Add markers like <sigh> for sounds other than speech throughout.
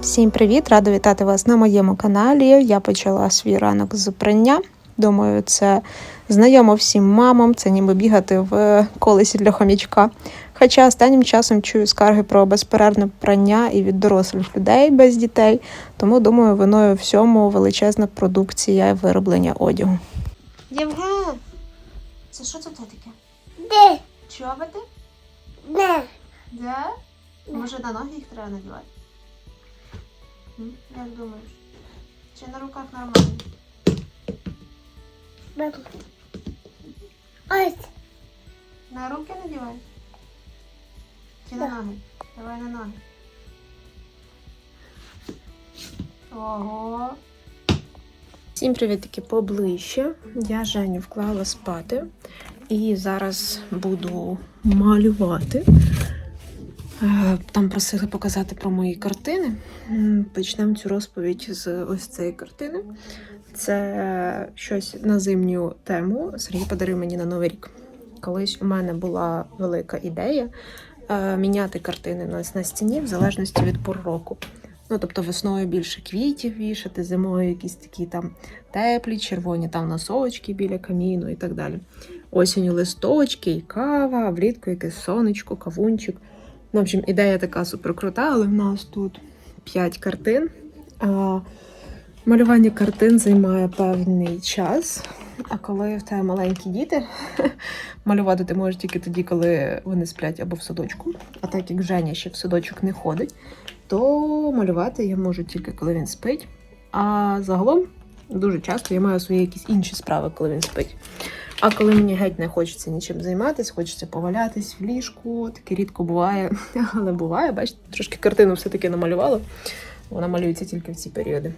Всім привіт! Рада вітати вас на моєму каналі. Я почала свій ранок з прання. Думаю, це знайомо всім мамам, це ніби бігати в колесі для хомячка. Хоча останнім часом чую скарги про безперервне прання і від дорослих людей без дітей, тому думаю, виною всьому величезна продукція вироблення одягу. Євген, це що це таке? Де? Чоботи? Не. Де? Може на ноги їх треба надівати? М? Як думаєш? Чи на руках нормально? Мам. Ось. На руки надівай? Чи на ноги? Давай на ноги. Ого. Всім привітки поближче. Я Женю вклала спати і зараз буду малювати. Е, Там просили показати про мої картини. Почнемо цю розповідь з ось цієї картини. Це щось на зимню тему. Сергій подарив мені на Новий рік. Колись у мене була велика ідея е, міняти картини на, стіні в залежності від пор року. Ну, тобто весною більше квітів вішати, зимою якісь такі там теплі, червоні там носочки біля каміну і так далі. Осінню листочки і кава, а влітку якесь сонечко, кавунчик. Ну, в общем, ідея така суперкрута, але в нас тут 5 картин. А, малювання картин займає певний час. А коли в тебе маленькі діти, <laughs> малювати ти можеш тільки тоді, коли вони сплять або в садочку. А так як Женя ще в садочок не ходить, то малювати я можу тільки коли він спить. А загалом дуже часто я маю свої якісь інші справи, коли він спить. А коли мені геть не хочеться нічим займатися, хочеться повалятись в ліжку, таке рідко буває, <laughs> але буває, бачите, трошки картину все-таки намалювала. Вона малюється тільки в ці періоди.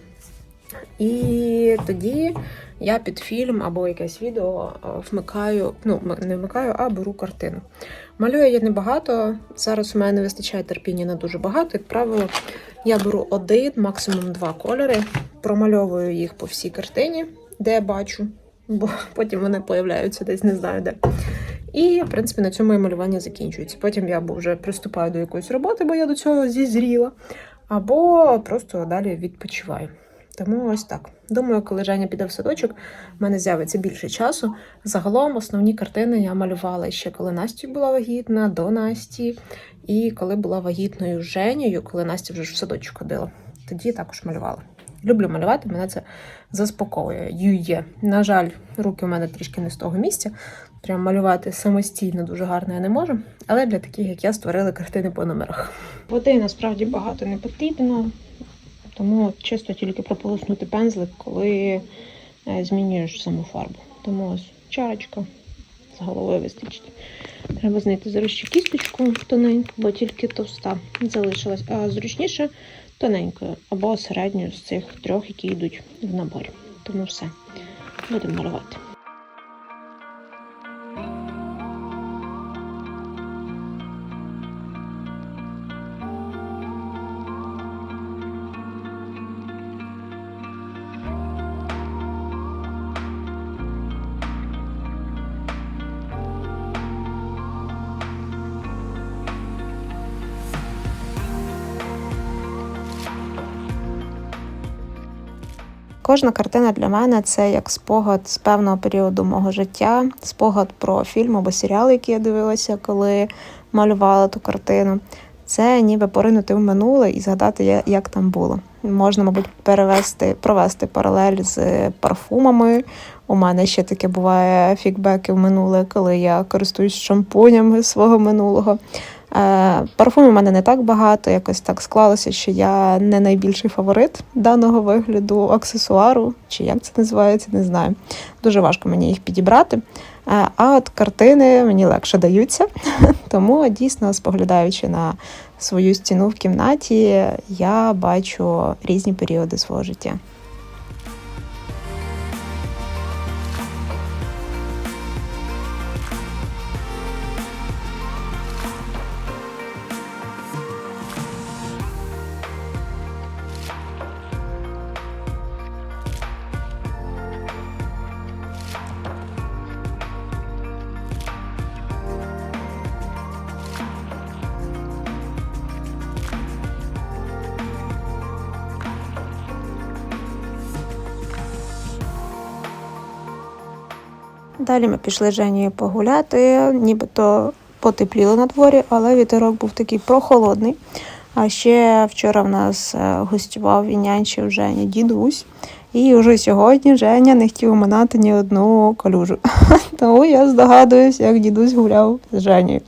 І тоді я під фільм або якесь відео е, вмикаю, ну не вмикаю, а беру картину. Малюю я небагато. Зараз у мене не вистачає терпіння на дуже багато. Як правило, я беру один, максимум два кольори, промальовую їх по всій картині, де я бачу, бо <laughs> потім вони появляються десь не знаю де. І, в принципі, на цьому моє малювання закінчується. Потім я вже приступаю до якоїсь роботи, бо я до цього зізріла, або просто далі відпочиваю. Тому ось так. Думаю, коли Женя піде в садочок, в мене з'явиться більше часу. Загалом основні картини я малювала ще коли Настя була вагітна, до Насті, і коли була вагітною Женєю, коли Настя вже в садочок ходила. Тоді також малювала. Люблю малювати, мене це заспокоює. Ює. На жаль, руки у мене трішки не з того місця. Прям малювати самостійно дуже гарно я не можу. Але для таких, як я, створили картини по номерах. Води насправді багато не потрібно, тому чисто тільки прополоснути пензлик, коли е, змінюєш саму фарбу. Тому ось чарочка з головою вистачить. Треба знайти зручну кісточку тоненьку, бо тільки товста залишилась. А зручніше тоненькою або середньою з цих трьох, які йдуть в наборі. Тому все, будемо малювати. Кожна картина для мене це як спогад з певного періоду мого життя, спогад про фільм або серіал, який я дивилася, коли малювала ту картину. Це ніби поринути в минуле і згадати, як там було. Можна, мабуть, перевести, провести паралель з парфумами. У мене ще таке буває фікбеки в минуле, коли я користуюсь шампунями свого минулого. Е, Парфумів у мене не так багато, якось так склалося, що я не найбільший фаворит даного вигляду аксесуару, чи як це називається, не знаю. Дуже важко мені їх підібрати. Е, А от картини мені легше даються, <laughs> тому дійсно, споглядаючи на свою стіну в кімнаті, я бачу різні періоди свого життя. Далі ми пішли з Женєю погуляти, нібито потепліло на дворі, але вітерок був такий прохолодний. А ще вчора в нас е, гостював і нянчив Женя дідусь. І вже сьогодні Женя не хотів оминати ні одну калюжу. <laughs> Тому я здогадуюсь, як дідусь гуляв з Женєю.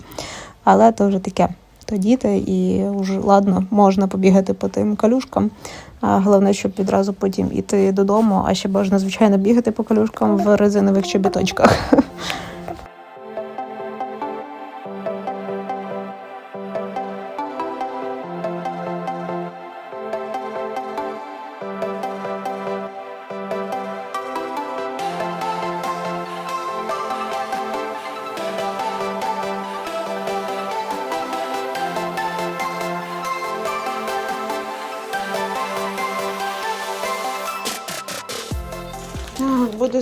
Але то вже таке. То діти, і вже ладно, можна побігати по тим калюшкам. А головне, щоб відразу потім іти додому, а ще можна, звичайно, бігати по калюшкам в резинових чобіточках.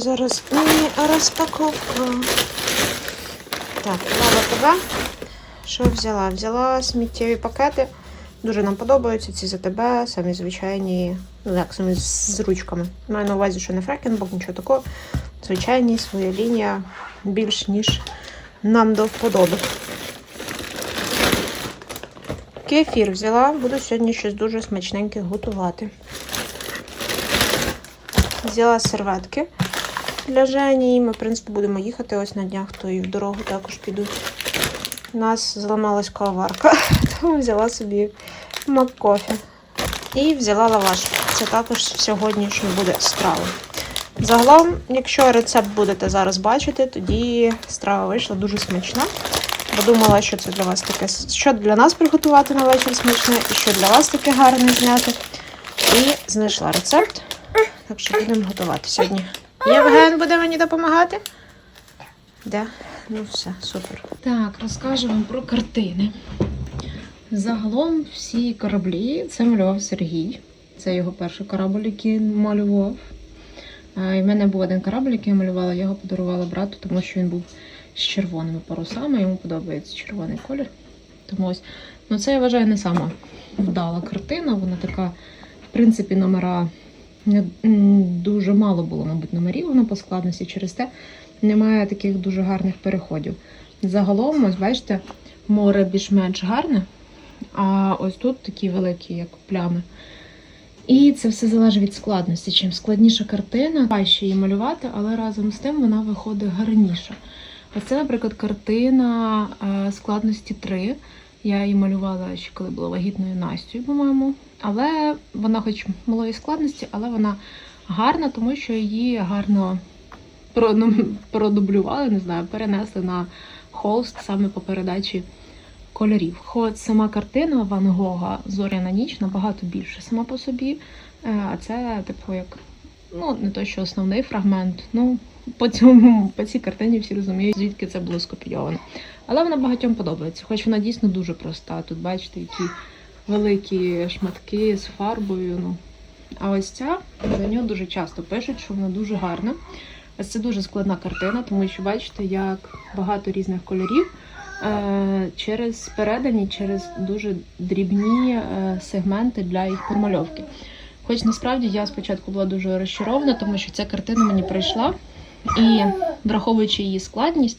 Так, буде зараз міні-розпаковка. Так, мала тебе. Що взяла? Взяла сміттєві пакети. Дуже нам подобаються ці за тебе, самі звичайні, ну як самі з ручками. Маю на увазі, що не фрекенбок, нічого такого. Звичайні, своя лінія більш ніж нам до вподоби. Кефір взяла, буду сьогодні щось дуже смачненьке готувати. Взяла серветки для Жені. і Ми, в принципі, будемо їхати ось на днях, то і в дорогу також підуть. У нас зламалась каварка, <laughs> тому взяла собі маккофі. І взяла лаваш. Це також сьогоднішньо буде страва. Загалом, якщо рецепт будете зараз бачити, тоді страва вийшла дуже смачна. Бо думала, що це для вас таке, що для нас приготувати на вечір смачне, і що для вас таке гарне зняти. І знайшла рецепт. Так що будемо готувати сьогодні. Євген буде мені допомагати? Де? Ну все, супер. Так, розкажу вам про картини. Загалом всі кораблі це малював Сергій. Це його перший корабль, який малював. І в мене був один корабль, який я малювала, я його подарувала брату, тому що він був з червоними парусами, йому подобається червоний колір. Тому ось, ну це я вважаю не сама вдала картина. Вона така, в принципі, номера дуже мало було, мабуть, номерів вона по складності. Через те немає таких дуже гарних переходів. Загалом, ось бачите, море більш-менш гарне, а ось тут такі великі, як плями. І це все залежить від складності. Чим складніша картина, важче її малювати, але разом з тим вона виходить гарніше. Ось це, наприклад, картина е, складності 3. Я її малювала ще коли була вагітною Настю, по-моєму. Але вона, хоч малої складності, але вона гарна, тому що її гарно продублювали, не знаю, перенесли на холст саме по передачі кольорів. Хоч сама картина Ван Гога Зоряна ніч набагато більше сама по собі. Е, А це, типу, як ну, не то, що основний фрагмент. Ну, по цьому, по цій картині всі розуміють, звідки це було скопійовано. Але вона багатьом подобається, хоч вона дійсно дуже проста. Тут бачите, які великі шматки з фарбою. Ну. А ось ця за нього дуже часто пишуть, що вона дуже гарна. Ось це дуже складна картина, тому що бачите, як багато різних кольорів е, через передані, через дуже дрібні е, сегменти для їх промальовки. Хоч насправді я спочатку була дуже розчарована, тому що ця картина мені прийшла, і враховуючи її складність,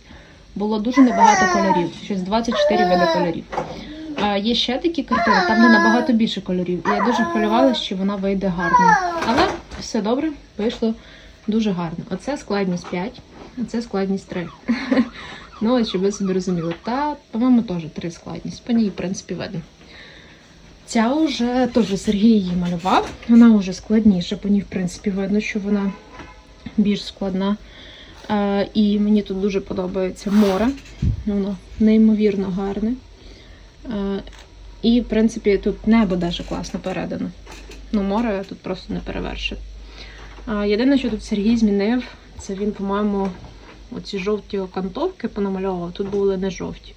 було дуже небагато кольорів, щось 24 види кольорів. А є ще такі картини, там де набагато більше кольорів. І я дуже хвилювалася, що вона вийде гарно. Але все добре, вийшло дуже гарно. Оце складність 5, а це складність 3. <laughs> Ну, щоб ви собі розуміли. Та, по-моєму, теж 3 складність. По ній, в принципі, видно. Ця вже теж Сергій її малював. Вона вже складніша, по ній, в принципі, видно, що вона більш складна. Е, і мені тут дуже подобається море. Воно неймовірно гарне. Е, і, в принципі, тут небо дуже класно передано. Ну, море тут просто не перевершить. Єдине, що тут Сергій змінив, це він, по-моєму, оці жовті окантовки понамальовував. Тут були не жовті.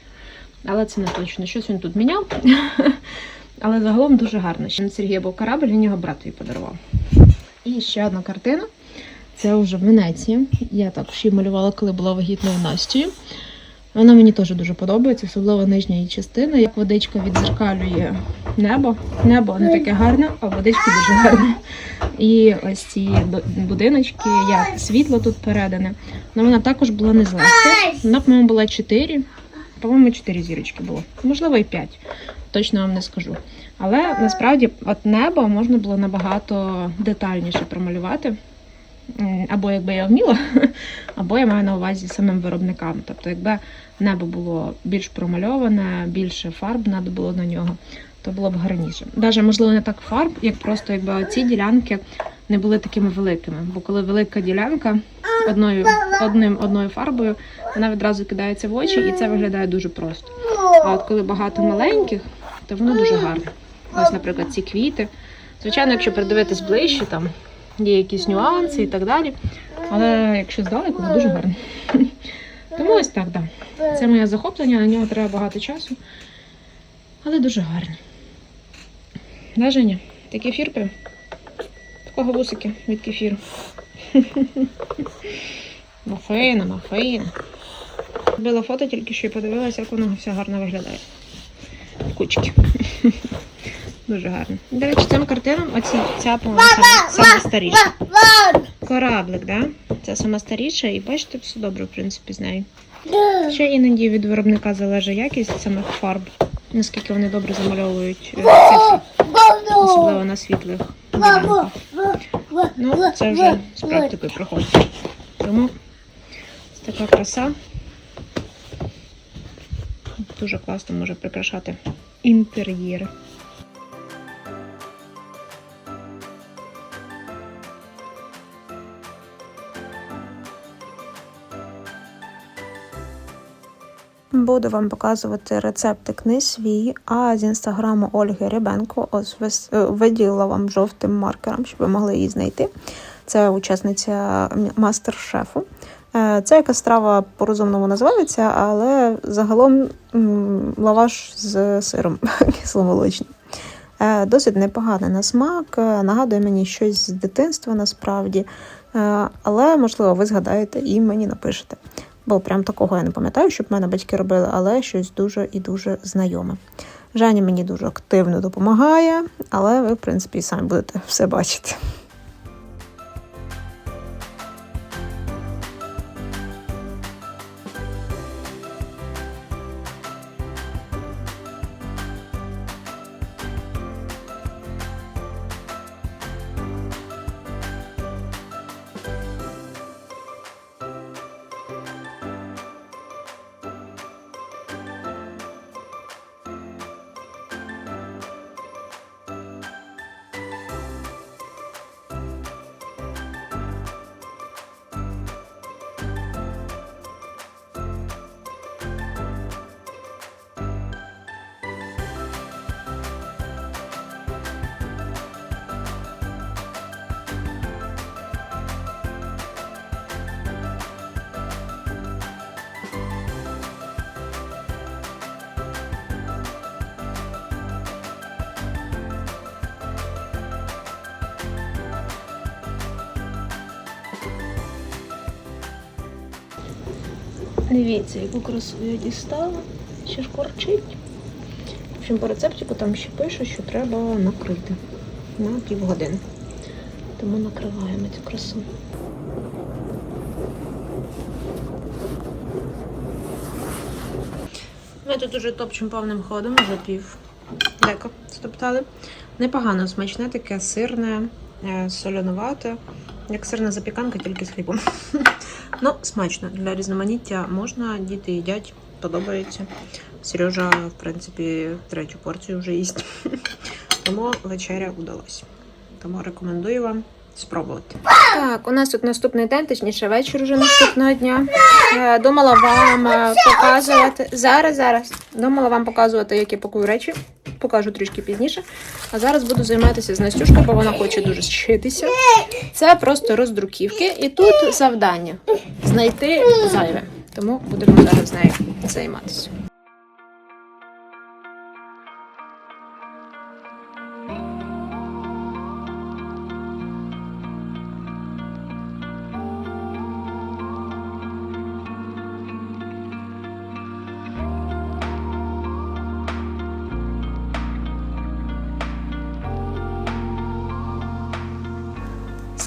Але це не точно. Щось він тут міняв. <laughs> Але загалом дуже гарно. Ще Сергія був корабль, він його братові подарував. І ще одна картина. Це вже в Венеції. Я також її малювала, коли була вагітною Настю. Вона мені теж дуже подобається, особливо нижня її частина, як водичка відзеркалює небо. Небо не таке гарне, а водички дуже гарне. І ось ці будиночки, як світло тут передане. Ну вона також була не з. Вона, по-моєму, була 4. По-моєму, 4 зірочки було. Можливо, і 5. Точно вам не скажу. Але насправді от небо можна було набагато детальніше промалювати. М, Або якби я вміла, <laughs> або я маю на увазі самим виробникам. Тобто, якби небо було більш промальоване, більше фарб треба було на нього, то було б гарніше. Навіть, можливо, не так фарб, як просто якби ці ділянки не були такими великими. Бо коли велика ділянка одною, одним, одною фарбою, вона відразу кидається в очі, і це виглядає дуже просто. А от коли багато маленьких, то воно дуже гарне. Ось, наприклад, ці квіти. Звичайно, якщо придивитись ближче, там є якісь нюанси і так далі. Але якщо здалеку, воно дуже гарно. <laughs> Тому ось так, так. Да. Це моє захоплення, на нього треба багато часу. Але дуже гарні. Да, Женя? Ти кефір пив? В кого вусики від кефіру? <laughs> Мафина, мафина. Зробила фото тільки що і подивилася, як воно все гарно виглядає. Кучки. <laughs> Дуже гарно. До речі, цим картинам оці ця, по-моєму, саме старіша. Кораблик, да? Це сама старіша, і бачите, все добре, в принципі, з нею. Ще іноді від виробника залежить якість самих фарб, наскільки вони добре замальовують е, цифри, особливо на світлих ділянках. Ну, це вже з практикою проходить. Тому ось така краса. Дуже класно може прикрашати інтер'єри. Буду вам показувати рецептик не свій, а з інстаграму Ольги Рябенко. Ось е, виділила вам жовтим маркером, щоб ви могли її знайти. Це учасниця мастер-шефу. Е, Це яка страва по-розумному називається, але загалом лаваш з сиром <laughs> кисломолочним. Е, Досить непоганий на смак, нагадує мені щось з дитинства насправді. Але, можливо, ви згадаєте і мені напишете. Бо прям такого я не пам'ятаю, щоб мене батьки робили, але щось дуже і дуже знайоме. Женя мені дуже активно допомагає, але ви, в принципі, самі будете все бачити. Дивіться, яку красу я дістала. Ще ж корчить. В общем, по рецептику там ще пише, що треба накрити на півгодини. Тому накриваємо цю красу. Ми тут уже топчемо повним ходом, вже пів дека стоптали. Непогано смачне, таке сирне, е, соленувате, як сирна запіканка, тільки з хлібом. <laughs> Ну, смачно. Для різноманіття можна, діти їдять, подобається. Сережа, в принципі, третю порцію вже їсть. <laughs> Тому вечеря вдалась. Тому рекомендую вам спробувати. Так, у нас тут наступний день, точніше вечір уже наступного дня. Е, Думала вам е, показувати. Зараз, зараз. Думала вам показувати, як я пакую речі. Покажу трішки пізніше. А зараз буду займатися з Настюшкою, бо вона хоче дуже вчитися. Це просто роздруківки. І тут завдання знайти зайве. Тому будемо зараз з нею займатися.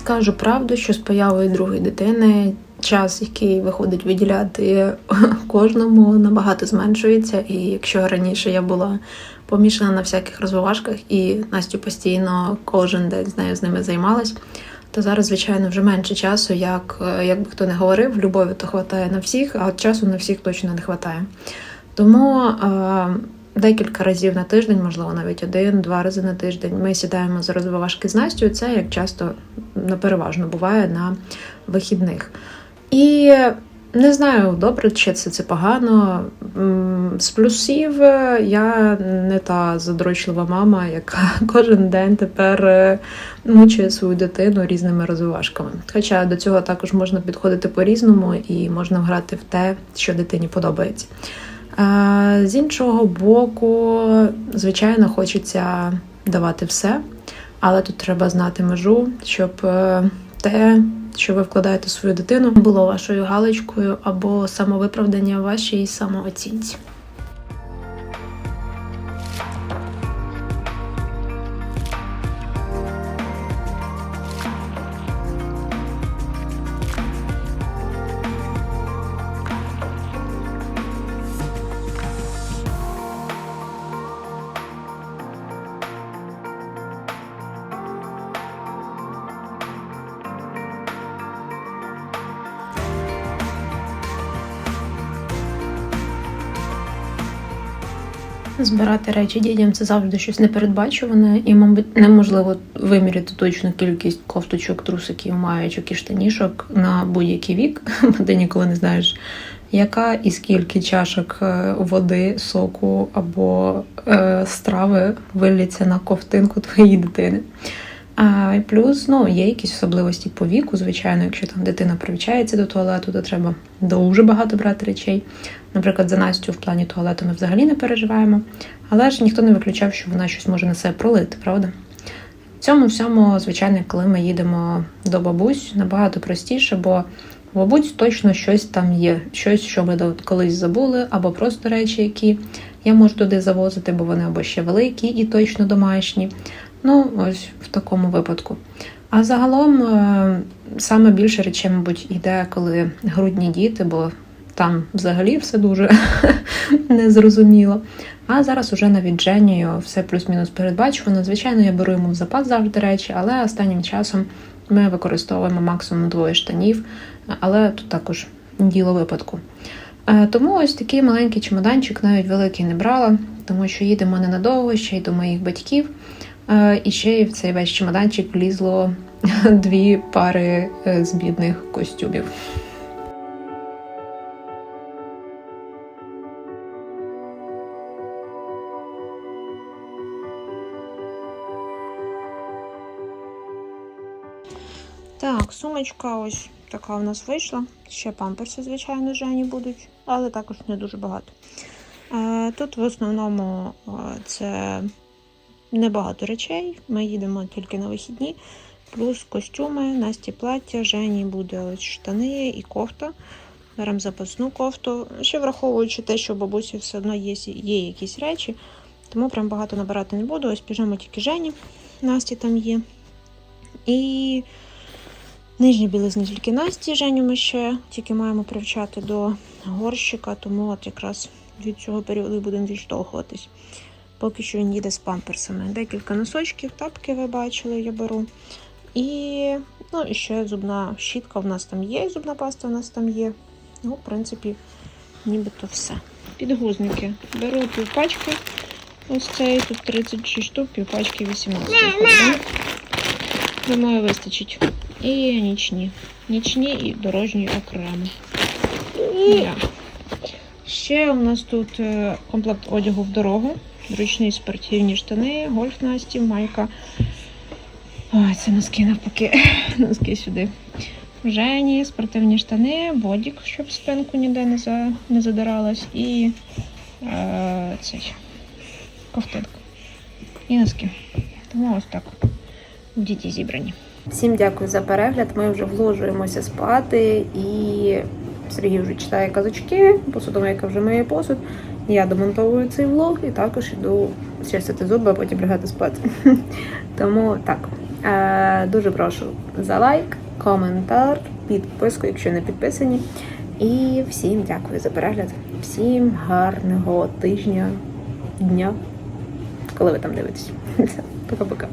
Скажу правду, що з появою другої дитини час, який виходить виділяти <laughs> кожному, набагато зменшується. І якщо раніше я була помішана на всяких розвивашках і Настю постійно кожен день з нею з ними займалась, то зараз, звичайно, вже менше часу, як, як би хто не говорив, любові то хватає на всіх, а часу на всіх точно не хватає. Тому е, декілька разів на тиждень, можливо, навіть один-два рази на тиждень, ми сідаємо за розвивашки з Настю. Це як часто переважно буває на вихідних. І не знаю, добре чи це, це погано. З плюсів е, я не та задрочлива мама, яка <laughs> кожен день тепер е, мучує свою дитину різними розвивашками. Хоча до цього також можна підходити по-різному і можна грати в те, що дитині подобається. З іншого боку, звичайно, хочеться давати все, але тут треба знати межу, щоб е, те, що ви вкладаєте в свою дитину, було вашою галочкою або самовиправдання вашій самооцінці. Збирати речі дітям це завжди щось непередбачуване, і, мабуть, неможливо виміряти точну кількість кофточок, трусиків, маєчок і штанішок на будь-який вік, <laughs> бо ти ніколи не знаєш, яка і скільки чашок е, води, соку або е, страви виліться на ковтинку твоєї дитини. А плюс ну, є якісь особливості по віку, звичайно, якщо там дитина привчається до туалету, то треба дуже багато брати речей. Наприклад, за Настю в плані туалету ми взагалі не переживаємо, але ж ніхто не виключав, що вона щось може на себе пролити, правда? В цьому всьому, звичайно, коли ми їдемо до бабусь, набагато простіше, бо у бабусь точно щось там є, щось, що ми колись забули, або просто речі, які я можу туди завозити, бо вони або ще великі і точно домашні. Ну, ось в такому випадку. А загалом е, саме більше речей, мабуть, йде, коли грудні діти, бо там взагалі все дуже <laughs> незрозуміло. А зараз уже навіть Женію все плюс-мінус передбачувано. Звичайно, я беру йому в запас завжди речі, але останнім часом ми використовуємо максимум двоє штанів, але тут також діло випадку. Е, Тому ось такий маленький чемоданчик, навіть великий не брала, тому що їдемо ненадовго, ще й до моїх батьків. Е, І ще й в цей весь чемоданчик влізло <laughs> дві пари е, збідних костюмів. Так, сумочка ось така у нас вийшла. Ще памперси, звичайно, Жені будуть, але також не дуже багато. Е, Тут в основному е, це небагато речей. Ми їдемо тільки на вихідні, плюс костюми, Насті плаття, Жені буде штани і кофта. Беремо запасну кофту. Ще враховуючи те, що у бабусі все одно є, є якісь речі, тому прям багато набирати не буду. Ось піжама тільки Жені, Насті там є. І нижні білизни тільки Насті, ми ще тільки маємо привчати до горщика, тому от якраз від цього періоду будемо відштовхуватись. Поки що він їде з памперсами. Декілька носочків, тапки ви бачили, я беру. І, ну, і ще зубна щітка в нас там є, і зубна паста в нас там є. Ну, в принципі, нібито все. Підгузники. Беру півпачки. Ось цей тут 36 штук, півпачки 18 виходить. Думаю, вистачить. І нічні. Нічні і дорожні окремо. Да. Ще у нас тут е, комплект одягу в дорогу. Зручні спортивні штани, гольф Насті, майка. Ой, це носки навпаки. <laughs> Носки сюди. Жені, спортивні штани, бодік, щоб спинку ніде не, за, не задиралась. І е, цей ковтинка. І носки. Тому ось так. В діті зібрані. Всім дякую за перегляд. Ми вже вложуємося спати і Сергій вже читає казочки, посудомийка вже миє посуд. Я домонтовую цей влог і також іду чистити зуби, а потім лягати спати. <laughs> Тому так, Е, дуже прошу за лайк, коментар, підписку, якщо не підписані. І всім дякую за перегляд. Всім гарного тижня, дня, коли ви там дивитесь. <laughs> Пока-пока.